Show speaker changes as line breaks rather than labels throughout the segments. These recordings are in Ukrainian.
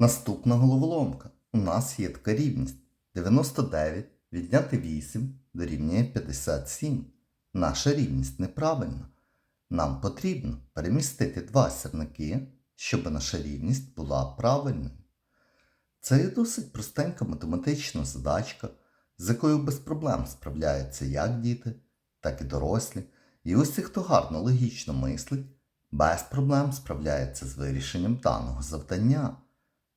Наступна головоломка. У нас є така рівність. 99 відняти 8 дорівнює 57. Наша рівність неправильна. Нам потрібно перемістити два сірники, щоб наша рівність була правильною. Це є досить простенька математична задачка, з якою без проблем справляються як діти, так і дорослі. І усі, хто гарно логічно мислить, без проблем справляється з вирішенням даного завдання.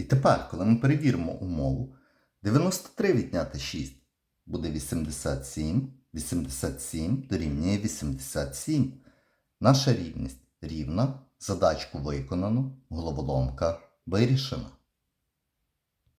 І тепер, коли ми перевіримо умову, 93 відняти 6 буде 87, 87 дорівнює 87. Наша рівність рівна, задачку виконано, головоломка вирішена.